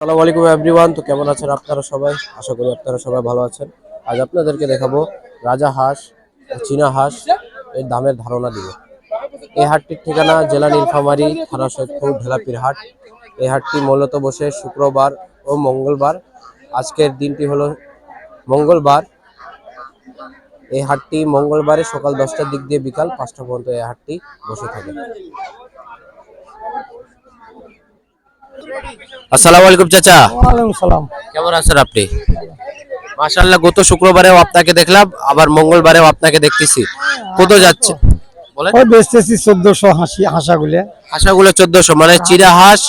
আসসালামু আলাইকুম এভরিওয়ান, তো কেমন আছেন আপনারা সবাই? আশা করি আপনারা সবাই ভালো আছেন। আজ আপনাদেরকে দেখাবো রাজা হাঁস চীনা হাঁস এর দামের ধারণা দিব এই হাটটির ঠিকানা জেলা নীলফামারী, থানা সৈয়দপুর ঢেলাপির হাট এই হাটটি মূলত বসে শুক্রবার ও মঙ্গলবার। আজকের দিনটি হলো মঙ্গলবার। এই হাটটি মঙ্গলবারে সকাল দশটার দিক দিয়ে বিকাল পাঁচটা পর্যন্ত এই হাটটি বসে থাকে। আসসালামু আলাইকুম চাচা। ওয়ালাইকুম সালাম। কেমন আছেন আপনি? মাশাআল্লাহ গত শুক্রবারেও আপনাকে দেখলাম আবার মঙ্গলবারেও আপনাকে দেখতেছি। কত যাচ্ছে? বলেন। ওই বেচতেছি চোদ্দশো হাসি হাঁসাগুলে। হাঁসাগুলো চোদ্দশো মানে চিরা হাঁস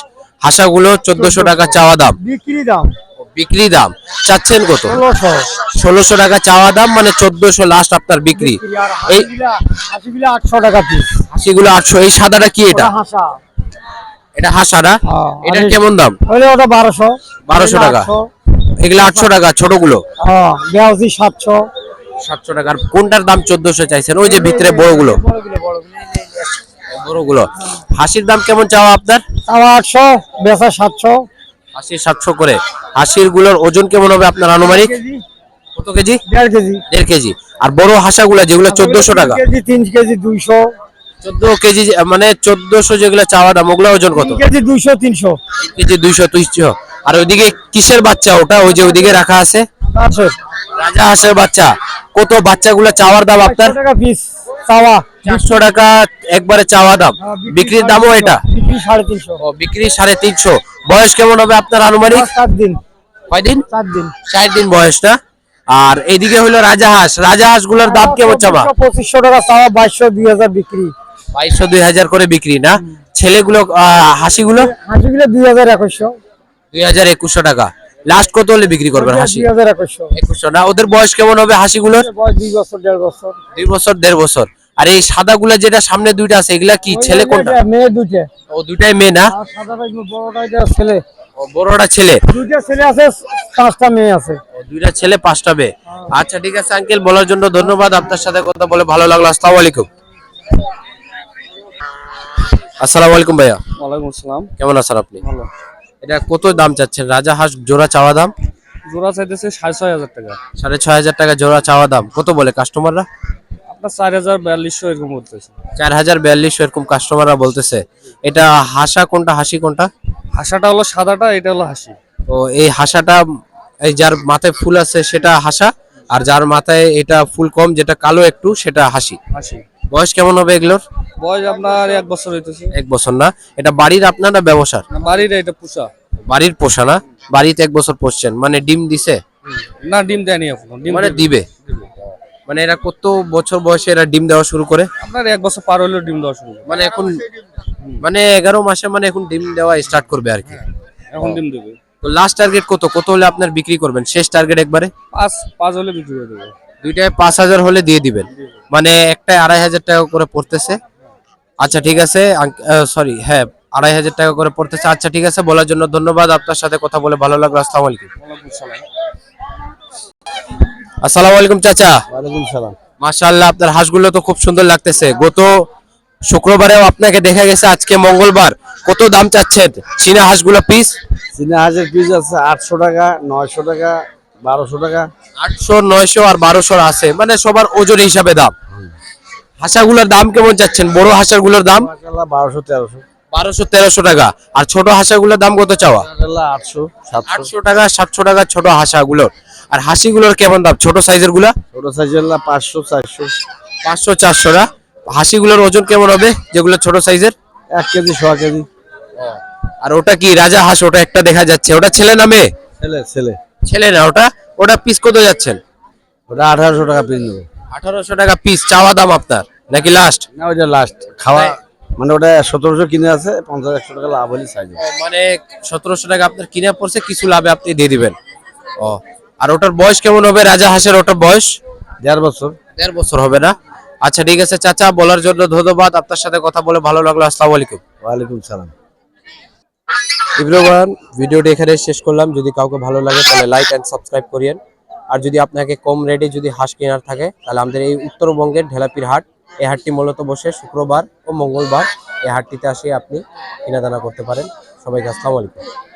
হাঁসাগুলো চোদ্দশো টাকা চাওয়া দাম। বিক্রি দাম। বিক্রি দাম। চাচ্ছেন কত? ষোলোশো। টাকা চাওয়া দাম মানে চোদ্দশো লাস্ট আপনার বিক্রি। এই আটশো টাকা পিস হাঁসিগুলো আটশো এই সাদাটা কি এটা? এটা হাঁসাটা? হ্যাঁ, এটার কেমন দাম? ওইটা ওটা বারোশো। 1200 টাকা। এগুলো আটশো টাকা ছোটগুলো? হ্যাঁ বেয়াজি সাতশো। সাতশো টাকা। কোনটার দাম চোদ্দশো চাইছেন? ওই যে ভিতরে বড়গুলো। বড়গুলো বড়গুলো। বড়গুলো। হাসির দাম কেমন চাওয়া আপনার? তাও আটশো বেচা সাতশো। আশি সাতশো করে। হাসিরগুলোর ওজন কেমন হবে আপনার আনুমানিক? কত কেজি? দেড় কেজি। দেড় কেজি। আর বড় হাঁসাগুলো যেগুলো চোদ্দশো টাকা। কেজি তিন কেজি দুইশো। চোদ্দ কেজি মানে চোদ্দশো যেগুলো চাওয়া দাম ওগুলো ওজন কত? কেজি দুইশো তিনশো। তিন কেজি দুইশো আর ওইদিকে কিসের বাচ্চা ওটা? ওই যে ওইদিকে রাখা আছে? রাজা হাঁসের। বাচ্চা। কত বাচ্চাগুলো চাওয়ার দাম আপনার? টাকা পিস চাওয়া। চারশো টাকা একবারে চাওয়া দাম। হ্যাঁ, বিক্রির দামও এটা? বিক্রি সাড়ে তিনশো। বয়স কেমন হবে আপনার আনুমানিক? দিন। কয়দিন দিন? চার দিন বয়স না আর এইদিকে হলো রাজা হাঁস। রাজা হাঁসগুলোর দাম কেমন চাবা পঁচিশশো টাকা চাওয়া বাইশশো দুই হাজার বিক্রি। বাইশশো দুই হাজার করে বিক্রি না? ছেলেগুলো হাসিগুলো? হাঁসিগুলো দুই হাজার একুশশো। দুই হাজার একুশশো টাকা। লাস্ট কত হলে বিক্রি করবেন হাসি? একুশশো। না? ওদের বয়স কেমন হবে হাসিগুলোর? দুই বছর দেড় বছর। দুই বছর দেড় বছর। আর এই সাদাগুলো যেটা সামনে দুইটা আছে এগুলা কি? ছেলে কোনটা? মেয়ে দুইটা। ও দুইটাই মেয়ে না? বড়টা ছেলে। বড়টা ছেলে। দুইটা ছেলে আছে পাঁচটা মেয়ে আছে। দুইটা ছেলে পাঁচটা মেয়ে। আচ্ছা ঠিক আছে আঙ্কেল বলার জন্য ধন্যবাদ। আপনার সাথে কথা বলে ভালো লাগল। আসসালামু আলাইকুম। আসসালামু আলাইকুম ভাইয়া। ওয়ালাইকুম আসসালাম। কেমন আছেন আপনি? ভালো। এটা কত দাম চাচ্ছেন? রাজা হাঁস জোড়া চাওয়া দাম? জোড়া চাইতেছে সাড়ে ছয় হাজার টাকা। সাড়ে ছয় হাজার টাকা জোড়া চাওয়া দাম। কত বলে কাস্টমাররা আপনার চার হাজার বিয়াল্লিশশো এরকম চার হাজার বিয়াল্লিশশো এরকম কাস্টমাররা বলতেছে। এটা হাসা কোনটা? হাসি কোনটা? হাসাটা হলো সাদাটা এটা হলো হাসি। তো এই হাসাটা এই যার মাথায় ফুল আছে সেটা হাসা আর যার মাথায় এটা ফুল কম যেটা কালো একটু সেটা হাসি। হাসি। বয়স কেমন হবে এগুলোর? বয়স আপনার এক বছর হইতেছে। এক বছর না। এটা বাড়ির আপনার না ব্যবসার? বাড়ির এটা পোষা। বাড়ির পোষা না? বাড়িতে এক বছর পোষছেন। মানে ডিম দিছে? না ডিম দেয়নি এখনও। ডিম মানে দিবে? মানে এরা কত বছর বয়সে এরা ডিম দেওয়া শুরু করে? আপনার এক বছর পার হলেও ডিম দেওয়া শুরু মানে এখন মানে এগারো মাসে মানে এখন ডিম দেওয়া স্টার্ট করবে আর কি। এখন ডিম দেবে। তো লাস্ট টার্গেট কত? কত হলে আপনার বিক্রি করবেন? শেষ টার্গেট একবারে? পাঁচ পাঁচ হলে বিক্রি করে দেবো। দুইটায় পাঁচ হাজার হলে দিয়ে দিবেন। মানে একটায় আড়াই হাজার টাকা করে পড়তেছে। আচ্ছা ঠিক আছে সরি হ্যাঁ আড়াই হাজার টাকা করে পড়তেছে। আচ্ছা ঠিক আছে বলার জন্য ধন্যবাদ। আপনার সাথে কথা বলে ভালো লাগল। আসসালামু আলাইকুম। আসসালামু আলাইকুম চাচা। ওয়ালাইকুম সালাম। মাশাআল্লাহ আপনার হাঁসগুলো তো খুব সুন্দর লাগতেছে। গত শুক্রবারেও আপনাকে দেখা গেছে আজকে মঙ্গলবার। কত দাম চাচ্ছেন? চীনা হাঁসগুলো পিস চীনা হাঁসের পিস আছে আটশো টাকা নয়শো টাকা বারোশো টাকা। আটশো নয়শো আর আছে। মানে সবার ওজন হিসাবে দাম। হাঁসাগুলোর দাম কেমন চাচ্ছেন? বড় হাঁসাগুলোর দাম? বারোশো তেরোশো। বারোশো তেরোশো টাকা। আর ছোট হাঁসাগুলোর দাম কত চাওয়া? আটশো আটশো টাকা সাতশো টাকা ছোট হাঁসাগুলোর। আর হাসিগুলোর কেমন দাম? ছোট সাইজেরগুলা? ছোট সাইজের পাঁচশো চারশো। পাঁচশো চারশো না? হাসিগুলোর ওজন কেমন হবে যেগুলো ছোট সাইজের এক কেজি ছ কেজি। আর ওটা কি রাজা হাঁস? ওটা একটা দেখা যাচ্ছে। ওটা ছেলে না মেয়ে? ছেলে ছেলে। ছেলে না ওটা ওটা পিস কত যাচ্ছেন? ওটা আঠারোশো টাকা পিস নেব। আঠারোশো টাকা পিস চাওয়া দাম আপনার নাকি লাস্ট না ওইটা লাস্ট খাওয়া মানে ওটা সতেরোশো কিনে আছে পঞ্চাশ একশো টাকা লাভ হলে সাইজ মানে সতেরোশো টাকা আপনার কিনে পড়ছে কিছু লাভে আপনি দিয়ে দিবেন। ও আর ওটার বয়স কেমন হবে? রাজা হাঁসের ওটার বয়স? দেড় বছর। দেড় বছর হবে না? আচ্ছা ঠিক আছে চাচা বলার জন্য ধন্যবাদ। আপনার সাথে কথা বলে ভালো লাগল। আসসালামু আলাইকুম। ওয়ালাইকুম সালাম। এভরিওয়ান ভিডিওটি এখানে শেষ করলাম। যদি কাউকে ভালো লাগে, তাহলে লাইক অ্যান্ড সাবস্ক্রাইব করিয়েন। আর যদি আপনাকে কম রেটে যদি হাঁস কেনার থাকে, তাহলে আমাদের এই উত্তরবঙ্গের ঢেলাপির হাট। এই হাটটি মূলত বসে শুক্রবার ও মঙ্গলবার। এই হাটটিতে আসে আপনি কেনাদানা করতে পারেন। সবাইকে আসসালামু আলাইকুম।